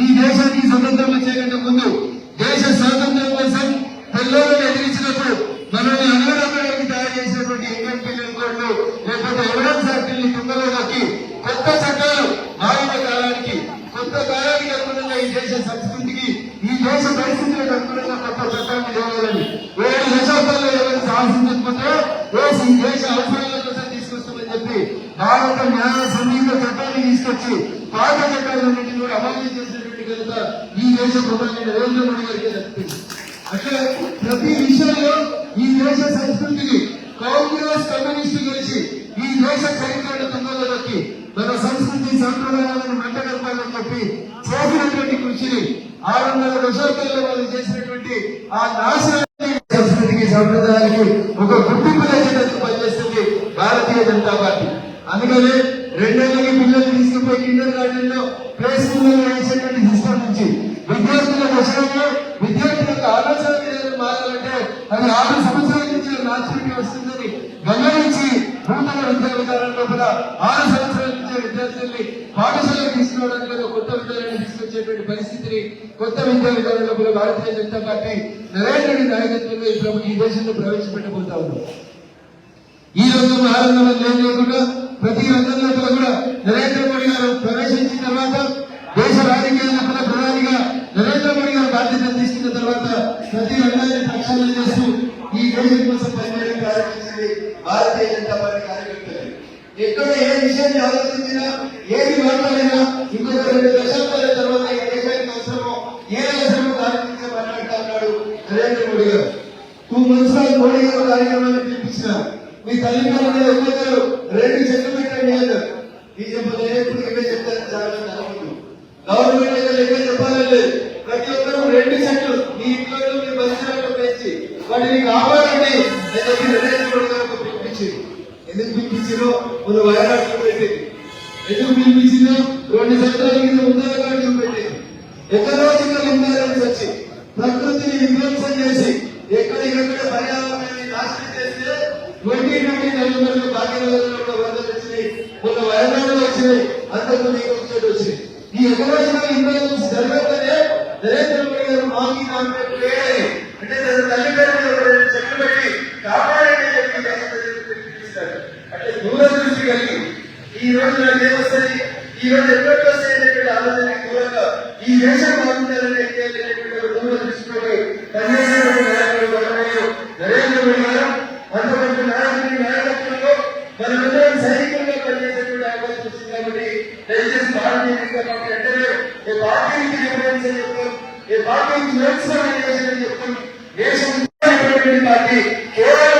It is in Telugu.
ఈ దేశానికి స్వతంత్రం వచ్చేకంటే ముందు దేశ స్వాతంత్రం కోసం పిల్లలను ఎదిరించినప్పుడు మనల్ని అనుగుణంలోకి తయారు చేసినటువంటి ఇండియన్ పిల్లల కోర్టు లేకపోతే ఎవరెన్స్ యాక్ట్ని తుంగలోకి కొత్త చట్టాలు ఆయుధ కాలానికి కొత్త కాలానికి అనుగుణంగా ఈ దేశ సంస్కృతికి ఈ దేశ పరిస్థితులకు అనుగుణంగా కొత్త చట్టాన్ని చేయాలని ఏడు దశాబ్దాల్లో ఎవరైనా సాహసించకపోతే దేశ అవసరాల కోసం తీసుకొస్తామని చెప్పి భారత న్యాయ సంగీత చట్టం తీసుకొచ్చి పాత చట్టాలన్నింటినీ కూడా అమలు చేసినటువంటి కనుక ఈ దేశ ప్రధాని నరేంద్ర మోడీ గారికి దక్కుతుంది అట్లా ప్రతి విషయంలో ఈ దేశ సంస్కృతిని కాంగ్రెస్ కమ్యూనిస్టు కలిసి ఈ దేశ చరిత్రను తుంగలోకి మన సంస్కృతి సంప్రదాయాలను మంటగలపాలని చెప్పి చేసినటువంటి కృషిని ఆరు వందల దశాబ్దాల్లో వాళ్ళు చేసినటువంటి ఆ నాశనాన్ని సంస్కృతికి సంప్రదాయానికి ఒక గుర్తింపు లేచినట్టు పనిచేస్తుంది భారతీయ జనతా పార్టీ. అందుకనే రెండేళ్ళకి పిల్లలు కిండర్ గార్డెన్లో ప్లే స్కూల్లో వేసేటువంటి సిస్టమ్ నుంచి విద్యార్థుల విషయంలో విద్యార్థుల యొక్క ఆలోచన విధానం మారాలంటే అది ఆరు సంవత్సరాల నుంచి నాచురిటీ వస్తుందని గమనించి నూతన విద్యా విధానం లోపల ఆరు సంవత్సరాల నుంచి విద్యార్థుల్ని పాఠశాలకు తీసుకురావడానికి ఒక కొత్త విధానాన్ని తీసుకొచ్చేటువంటి పరిస్థితిని కొత్త విద్యా విధానం లోపల భారతీయ జనతా పార్టీ నరేంద్ర మోడీ నాయకత్వంలో ఇప్పుడు ఈ దేశంలో ప్రవేశపెట్టబోతా ఉన్నాం ఈ రోజు ఆనందం లేకుండా ప్రతి రంగం ప్రతి రంగాన్ని ప్రక్షాళన చేస్తూ ఈ దేశం కోసం పనిచేయడం ప్రారంభించింది భారతీయ జనతా పార్టీ కార్యకర్తలు ఎక్కడ ఏ విషయాన్ని ఆలోచించినా ఏది మాట్లాడినా ఇంకొక రెండు దశాబ్దాల తర్వాత ఈ దేశానికి అవసరమో ఏ అవసరమో దాని గురించి ఉన్నాడు నరేంద్ర మోడీ గారు. టూ మంత్స్లో మోడీ గారు కార్యక్రమాన్ని పిలిపించిన మీ తల్లిదండ్రులు ఒక్కొక్కరు రెండు చెట్లు పెట్టండి అన్నారు. ఈ చెప్పలే ఎప్పుడు ఇవే చెప్తారు చాలా గవర్నమెంట్ దగ్గర లెక్క చెప్పాలని ప్రతి ఒక్కరూ రెండు చెట్లు మీ ఇంట్లో మీ పరిసరాల్లో పెంచి వాటిని కాపాడండి అని ఎందుకు పెట్టింది ఎందుకు పిలిపించిందో రెండు కింద పెట్టింది ఎకరాజికల్ ఇంబ్యాలెన్స్ వచ్చి ప్రకృతిని విధ్వంసం చేసి ఎక్కడికక్కడ పర్యావరణాన్ని నాశనం చేస్తే ట్వంటీ ట్వంటీ భాగ్యనగరంలో వరదలు వచ్చినాయి. వచ్చినాయి. వచ్చినాయి. ఈ ఎకరాజికల్ ఇంబ్యాలెన్స్ జరగకనే నరేంద్ర మోడీ గారు మాకి అంటే తన తల్లిదండ్రులు ఒక రెండు చెట్లు పెట్టి కాపాడండి అని చెప్పి దేశ ప్రజలకు పిలిపిస్తారు అంటే దూరదృష్టి కలిగి ఈ రోజు నాకు ఏమొస్తుంది? ఈ రోజు ఎక్కడికి వస్తాయి ఆలోచన దూరంగా ఈ దేశం బాగుండాలని అనేటువంటి ఒక దూరదృష్టితో పనిచేసేటువంటి నాయకుడు గౌరవనీయులు నరేంద్ర మోడీ గారు అంతమంది నాయకుడి నాయకత్వంలో మనమందరం పనిచేసేటువంటి అవకాశం వచ్చింది కాబట్టి దయచేసి భారతీయ జనతా పార్టీ అంటే ఏ పార్టీ డిఫరెన్స్ అని చెప్తాం ఏ పార్టీ చెప్తాం దేశం పార్టీ కేవలం